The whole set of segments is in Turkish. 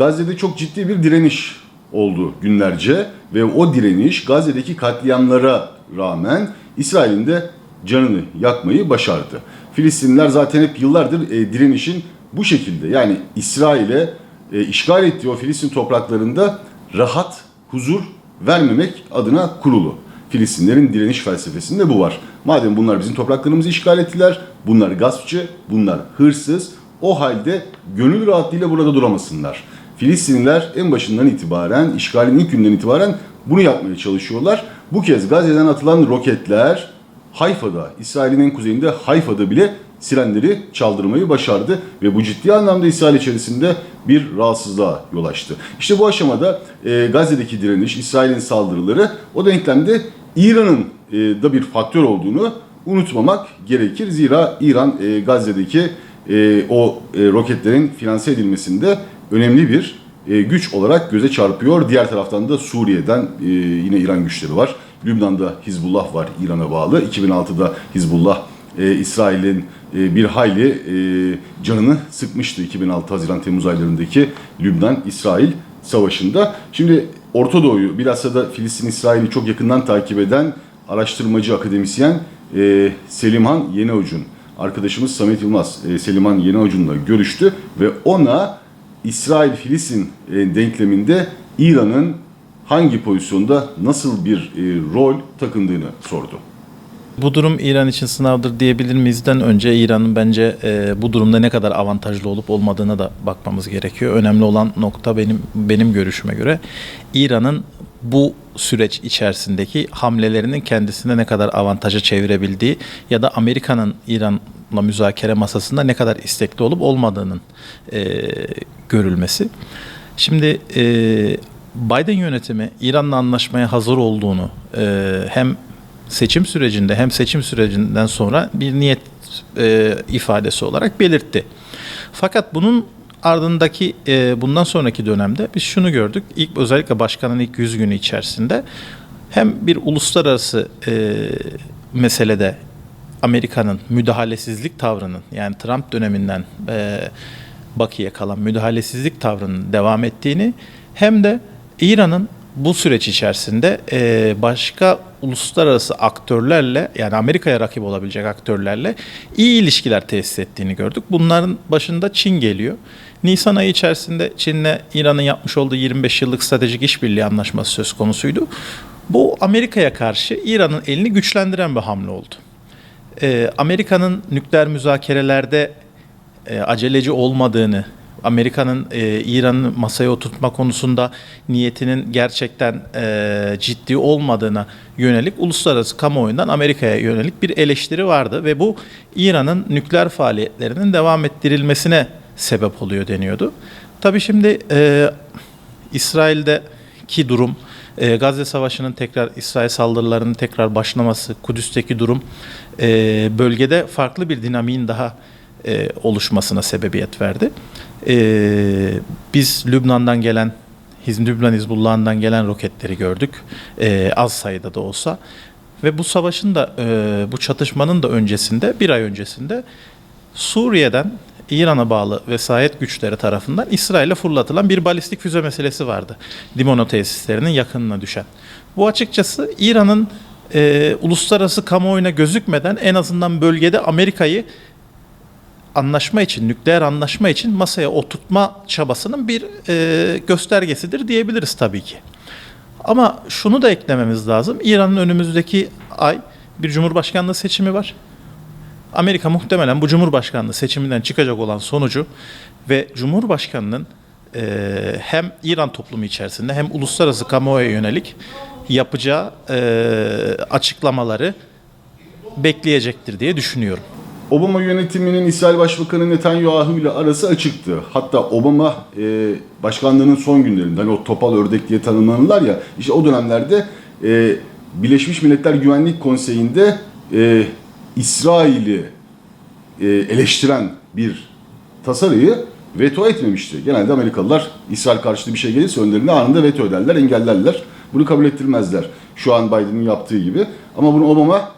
Gazze'de çok ciddi bir direniş oldu günlerce ve o direniş Gazze'deki katliamlara rağmen İsrail'in de canını yakmayı başardı. Filistinliler zaten hep yıllardır e, direnişin bu şekilde yani İsrail'e e, işgal ettiği o Filistin topraklarında rahat, huzur vermemek adına kurulu. Filistinlerin direniş felsefesinde bu var. Madem bunlar bizim topraklarımızı işgal ettiler, bunlar gaspçı, bunlar hırsız, o halde gönül rahatlığıyla burada duramasınlar. Filistinliler en başından itibaren, işgalin ilk günden itibaren bunu yapmaya çalışıyorlar. Bu kez Gazze'den atılan roketler Hayfa'da, İsrail'in en kuzeyinde Hayfa'da bile sirenleri çaldırmayı başardı ve bu ciddi anlamda İsrail içerisinde bir rahatsızlığa yol açtı. İşte bu aşamada e, Gazze'deki direniş, İsrail'in saldırıları o denklemde İran'ın e, da bir faktör olduğunu unutmamak gerekir. Zira İran e, Gazze'deki e, o e, roketlerin finanse edilmesinde önemli bir e, güç olarak göze çarpıyor. Diğer taraftan da Suriye'den e, yine İran güçleri var. Lübnan'da Hizbullah var İran'a bağlı. 2006'da Hizbullah e, İsrail'in e, bir hayli e, canını sıkmıştı 2006 Haziran-Temmuz aylarındaki Lübnan-İsrail savaşında. Şimdi Orta Doğu'yu bilhassa da Filistin-İsrail'i çok yakından takip eden araştırmacı, akademisyen e, Selimhan Yeniocun arkadaşımız Samet Yılmaz e, Selimhan Yeniocun'la görüştü ve ona İsrail-Filistin e, denkleminde İran'ın hangi pozisyonda nasıl bir e, rol takındığını sordu. Bu durum İran için sınavdır diyebilir miyizden önce İran'ın bence e, bu durumda ne kadar avantajlı olup olmadığına da bakmamız gerekiyor. Önemli olan nokta benim benim görüşüme göre İran'ın bu süreç içerisindeki hamlelerinin kendisine ne kadar avantaja çevirebildiği ya da Amerika'nın İran'la müzakere masasında ne kadar istekli olup olmadığının e, görülmesi. Şimdi e, Biden yönetimi İran'la anlaşmaya hazır olduğunu e, hem seçim sürecinde hem seçim sürecinden sonra bir niyet e, ifadesi olarak belirtti. Fakat bunun ardındaki e, bundan sonraki dönemde biz şunu gördük. İlk özellikle başkanın ilk 100 günü içerisinde hem bir uluslararası e, meselede Amerika'nın müdahalesizlik tavrının yani Trump döneminden e, bakiye kalan müdahalesizlik tavrının devam ettiğini hem de İran'ın bu süreç içerisinde e, başka uluslararası aktörlerle yani Amerika'ya rakip olabilecek aktörlerle iyi ilişkiler tesis ettiğini gördük. Bunların başında Çin geliyor. Nisan ayı içerisinde Çin'le İran'ın yapmış olduğu 25 yıllık stratejik işbirliği anlaşması söz konusuydu. Bu Amerika'ya karşı İran'ın elini güçlendiren bir hamle oldu. E, Amerika'nın nükleer müzakerelerde e, aceleci olmadığını, Amerika'nın e, İran'ı masaya oturtma konusunda niyetinin gerçekten e, ciddi olmadığına yönelik uluslararası kamuoyundan Amerika'ya yönelik bir eleştiri vardı ve bu İran'ın nükleer faaliyetlerinin devam ettirilmesine sebep oluyor deniyordu. Tabii şimdi e, İsrail'deki durum, e, Gazze Savaşı'nın tekrar İsrail saldırılarının tekrar başlaması, Kudüs'teki durum e, bölgede farklı bir dinamiğin daha e, oluşmasına sebebiyet verdi. E, biz Lübnan'dan gelen, Lübnan Hizbullah'ından gelen roketleri gördük. E, az sayıda da olsa. Ve bu savaşın da, e, bu çatışmanın da öncesinde, bir ay öncesinde Suriye'den İran'a bağlı vesayet güçleri tarafından İsrail'e fırlatılan bir balistik füze meselesi vardı. Dimono tesislerinin yakınına düşen. Bu açıkçası İran'ın e, uluslararası kamuoyuna gözükmeden en azından bölgede Amerika'yı anlaşma için, nükleer anlaşma için masaya oturtma çabasının bir e, göstergesidir diyebiliriz tabii ki. Ama şunu da eklememiz lazım. İran'ın önümüzdeki ay bir cumhurbaşkanlığı seçimi var. Amerika muhtemelen bu cumhurbaşkanlığı seçiminden çıkacak olan sonucu ve cumhurbaşkanının e, hem İran toplumu içerisinde hem uluslararası kamuoya yönelik yapacağı e, açıklamaları bekleyecektir diye düşünüyorum. Obama yönetiminin İsrail Başbakanı Netanyahu ile arası açıktı. Hatta Obama e, başkanlığının son günlerinde hani o topal ördek diye tanımlanırlar ya işte o dönemlerde e, Birleşmiş Milletler Güvenlik Konseyi'nde e, İsrail'i e, eleştiren bir tasarıyı veto etmemişti. Genelde Amerikalılar İsrail karşıtı bir şey gelirse önlerine anında veto ederler, engellerler. Bunu kabul ettirmezler. Şu an Biden'ın yaptığı gibi. Ama bunu Obama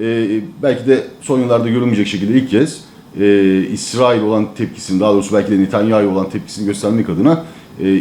e, belki de son yıllarda görülmeyecek şekilde ilk kez e, İsrail olan tepkisini, daha doğrusu belki de Netanyahu olan tepkisini göstermek adına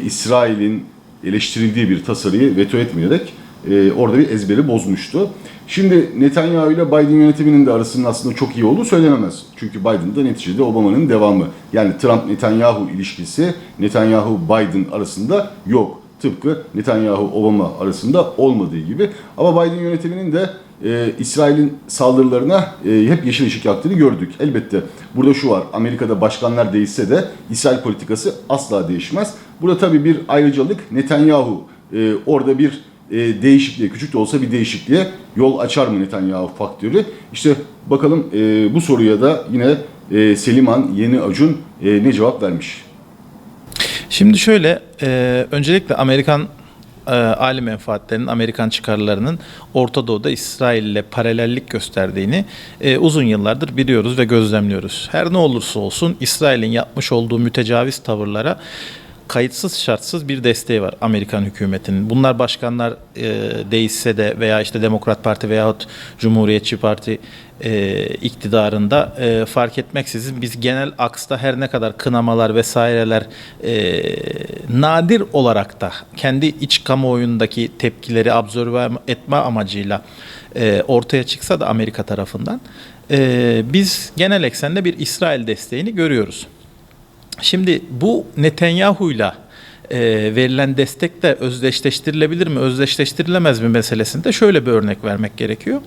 İsrail'in eleştirildiği bir tasarıyı veto etmeyerek e, orada bir ezberi bozmuştu. Şimdi Netanyahu ile Biden yönetiminin de arasının aslında çok iyi olduğu söylenemez. Çünkü Biden da neticede Obama'nın devamı. Yani Trump-Netanyahu ilişkisi Netanyahu-Biden arasında yok. Tıpkı Netanyahu-Obama arasında olmadığı gibi. Ama Biden yönetiminin de e, İsrail'in saldırılarına e, hep yeşil ışık yaktığını gördük. Elbette burada şu var, Amerika'da başkanlar değişse de İsrail politikası asla değişmez. Burada tabii bir ayrıcalık Netanyahu e, orada bir e, değişikliğe, küçük de olsa bir değişikliğe yol açar mı Netanyahu faktörü? İşte bakalım e, bu soruya da yine e, Seliman Yeni Acun e, ne cevap vermiş? Şimdi şöyle, e, öncelikle Amerikan e, ali menfaatlerinin, Amerikan çıkarlarının Orta Doğu'da İsrail ile paralellik gösterdiğini e, uzun yıllardır biliyoruz ve gözlemliyoruz. Her ne olursa olsun İsrail'in yapmış olduğu mütecaviz tavırlara kayıtsız şartsız bir desteği var Amerikan hükümetinin. Bunlar başkanlar e, değişse de veya işte Demokrat Parti veyahut Cumhuriyetçi Parti e, iktidarında e, fark etmeksizin biz genel aksta her ne kadar kınamalar vesaireler e, nadir olarak da kendi iç kamuoyundaki tepkileri absorbe etme amacıyla e, ortaya çıksa da Amerika tarafından e, biz genel eksende bir İsrail desteğini görüyoruz. Şimdi bu Netanyahu'yla e, verilen destek de özdeşleştirilebilir mi, özdeşleştirilemez mi meselesinde şöyle bir örnek vermek gerekiyor.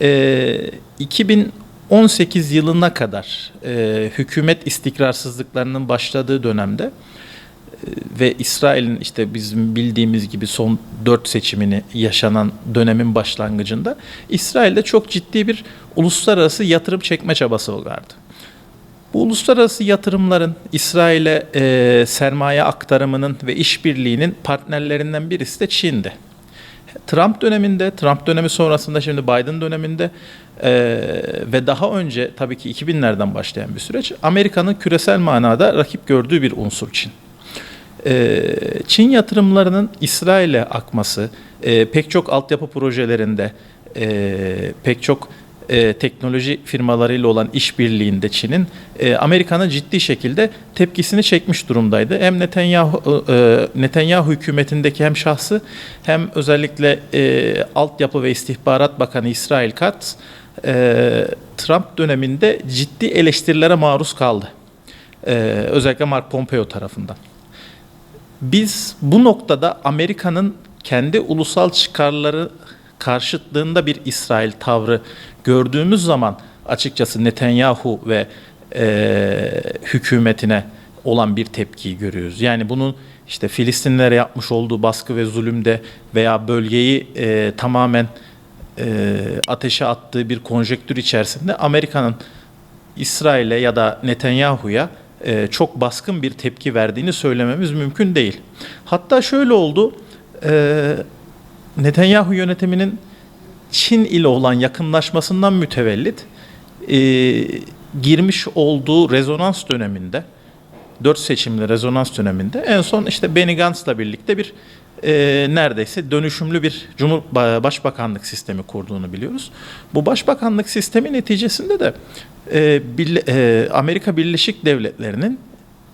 E, 2018 yılına kadar e, hükümet istikrarsızlıklarının başladığı dönemde e, ve İsrail'in işte bizim bildiğimiz gibi son dört seçimini yaşanan dönemin başlangıcında İsrail'de çok ciddi bir uluslararası yatırım çekme çabası vardı. Bu uluslararası yatırımların İsrail'e e, sermaye aktarımının ve işbirliğinin partnerlerinden birisi de Çin'di. Trump döneminde, Trump dönemi sonrasında şimdi Biden döneminde e, ve daha önce tabii ki 2000'lerden başlayan bir süreç Amerika'nın küresel manada rakip gördüğü bir unsur Çin. E, Çin yatırımlarının İsrail'e akması, e, pek çok altyapı projelerinde, e, pek çok e, teknoloji firmalarıyla olan işbirliğinde Çin'in e, Amerika'nın ciddi şekilde tepkisini çekmiş durumdaydı. Hem Netanyahu e, Netanyahu hükümetindeki hem şahsı hem özellikle e, altyapı ve istihbarat bakanı İsrail Katz e, Trump döneminde ciddi eleştirilere maruz kaldı. E, özellikle Mark Pompeo tarafından. Biz bu noktada Amerika'nın kendi ulusal çıkarları karşıtlığında bir İsrail tavrı gördüğümüz zaman açıkçası Netanyahu ve e, hükümetine olan bir tepkiyi görüyoruz. Yani bunun işte Filistinlere yapmış olduğu baskı ve zulümde veya bölgeyi e, tamamen e, ateşe attığı bir konjektür içerisinde Amerika'nın İsrail'e ya da Netanyahu'ya e, çok baskın bir tepki verdiğini söylememiz mümkün değil. Hatta şöyle oldu, e, Netanyahu yönetiminin Çin ile olan yakınlaşmasından mütevellit e, girmiş olduğu rezonans döneminde, dört seçimli rezonans döneminde en son işte Benny Gantz'la birlikte bir e, neredeyse dönüşümlü bir Cumhur Başbakanlık sistemi kurduğunu biliyoruz. Bu başbakanlık sistemi neticesinde de e, Birle, e, Amerika Birleşik Devletleri'nin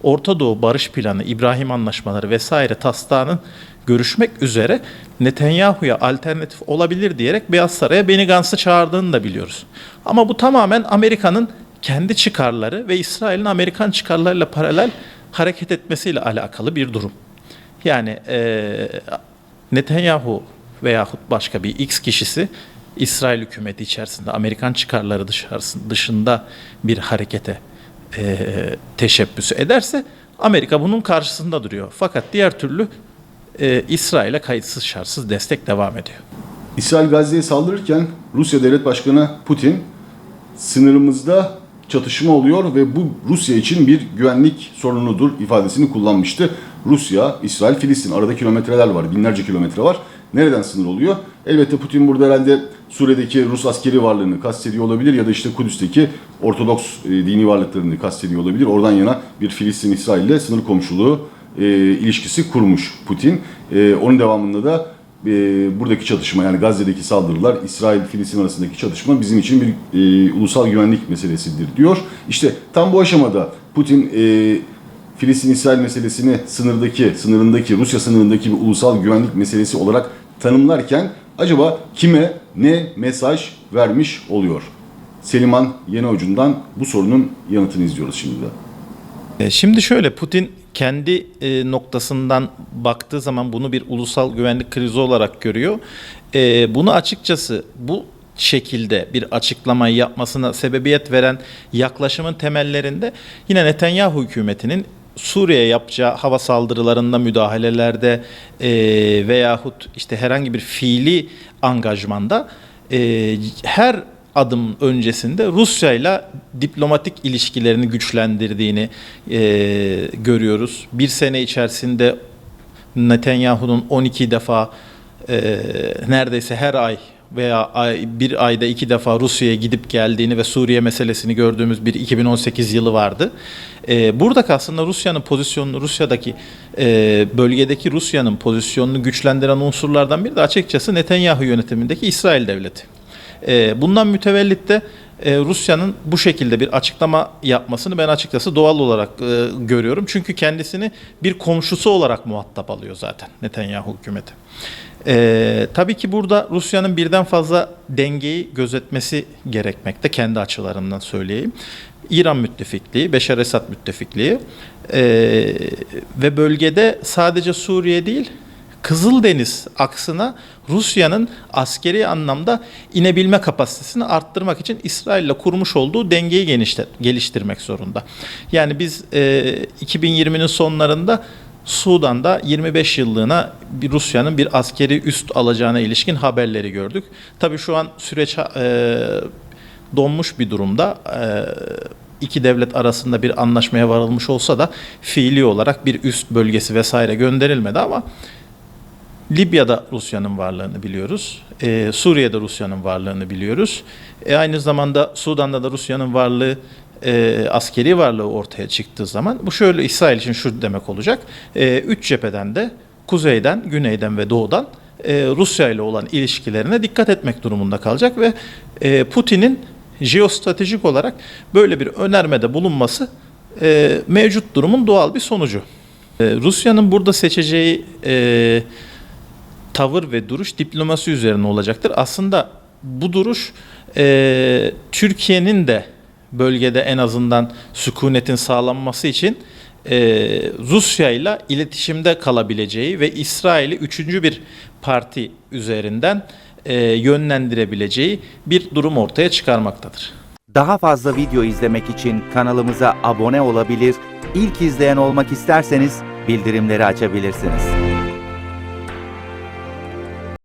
Orta Doğu Barış Planı, İbrahim Anlaşmaları vesaire taslağının görüşmek üzere Netanyahu'ya alternatif olabilir diyerek Beyaz Saray'a Benny Gantz'ı çağırdığını da biliyoruz. Ama bu tamamen Amerika'nın kendi çıkarları ve İsrail'in Amerikan çıkarlarıyla paralel hareket etmesiyle alakalı bir durum. Yani e, Netanyahu veyahut başka bir X kişisi İsrail hükümeti içerisinde Amerikan çıkarları dışında bir harekete e, teşebbüsü ederse Amerika bunun karşısında duruyor. Fakat diğer türlü e, İsrail'e kayıtsız şartsız destek devam ediyor. İsrail Gazze'ye saldırırken Rusya Devlet Başkanı Putin sınırımızda çatışma oluyor ve bu Rusya için bir güvenlik sorunudur ifadesini kullanmıştı. Rusya, İsrail, Filistin arada kilometreler var, binlerce kilometre var. Nereden sınır oluyor? Elbette Putin burada herhalde Suriye'deki Rus askeri varlığını kastediyor olabilir ya da işte Kudüs'teki Ortodoks e, dini varlıklarını kastediyor olabilir. Oradan yana bir Filistin-İsrail ile sınır komşuluğu e, ilişkisi kurmuş Putin. E, onun devamında da e, buradaki çatışma yani Gazze'deki saldırılar, İsrail-Filistin arasındaki çatışma bizim için bir e, ulusal güvenlik meselesidir diyor. İşte tam bu aşamada Putin e, Filistin-İsrail meselesini sınırdaki, sınırındaki, Rusya sınırındaki bir ulusal güvenlik meselesi olarak tanımlarken acaba kime ne mesaj vermiş oluyor? Seliman Yeni Ucundan bu sorunun yanıtını izliyoruz şimdi de. E, Şimdi şöyle Putin kendi e, noktasından baktığı zaman bunu bir ulusal güvenlik krizi olarak görüyor. E, bunu açıkçası bu şekilde bir açıklamayı yapmasına sebebiyet veren yaklaşımın temellerinde yine Netanyahu hükümetinin Suriye yapacağı hava saldırılarında müdahalelerde e, veyahut işte herhangi bir fiili angajmanda e, her adım öncesinde Rusya ile diplomatik ilişkilerini güçlendirdiğini e, görüyoruz. Bir sene içerisinde Netanyahu'nun 12 defa e, neredeyse her ay veya bir ayda iki defa Rusya'ya gidip geldiğini ve Suriye meselesini gördüğümüz bir 2018 yılı vardı. E, buradaki aslında Rusya'nın pozisyonunu, Rusya'daki e, bölgedeki Rusya'nın pozisyonunu güçlendiren unsurlardan biri de açıkçası Netanyahu yönetimindeki İsrail devleti. E, bundan mütevellit de e, Rusya'nın bu şekilde bir açıklama yapmasını ben açıkçası doğal olarak e, görüyorum. Çünkü kendisini bir komşusu olarak muhatap alıyor zaten Netanyahu hükümeti. E, tabii ki burada Rusya'nın birden fazla dengeyi gözetmesi gerekmekte kendi açılarından söyleyeyim. İran müttefikliği, Beşar Esad müttefikliği e, ve bölgede sadece Suriye değil Kızıldeniz aksına Rusya'nın askeri anlamda inebilme kapasitesini arttırmak için İsrail ile kurmuş olduğu dengeyi genişte, geliştirmek zorunda. Yani biz e, 2020'nin sonlarında Sudan'da 25 yıllığına Rusya'nın bir askeri üst alacağına ilişkin haberleri gördük. Tabii şu an süreç e, donmuş bir durumda. E, iki devlet arasında bir anlaşmaya varılmış olsa da fiili olarak bir üst bölgesi vesaire gönderilmedi ama Libya'da Rusya'nın varlığını biliyoruz. Ee, Suriye'de Rusya'nın varlığını biliyoruz. E, aynı zamanda Sudan'da da Rusya'nın varlığı, e, askeri varlığı ortaya çıktığı zaman bu şöyle İsrail için şu demek olacak. E, üç cepheden de kuzeyden, güneyden ve doğudan e, Rusya ile olan ilişkilerine dikkat etmek durumunda kalacak ve e, Putin'in jeostratejik olarak böyle bir önermede bulunması e, mevcut durumun doğal bir sonucu. E, Rusya'nın burada seçeceği e, tavır ve duruş diplomasi üzerine olacaktır. Aslında bu duruş e, Türkiye'nin de bölgede en azından sükunetin sağlanması için e, Rusya ile iletişimde kalabileceği ve İsrail'i üçüncü bir parti üzerinden e, yönlendirebileceği bir durum ortaya çıkarmaktadır. Daha fazla video izlemek için kanalımıza abone olabilir, ilk izleyen olmak isterseniz bildirimleri açabilirsiniz.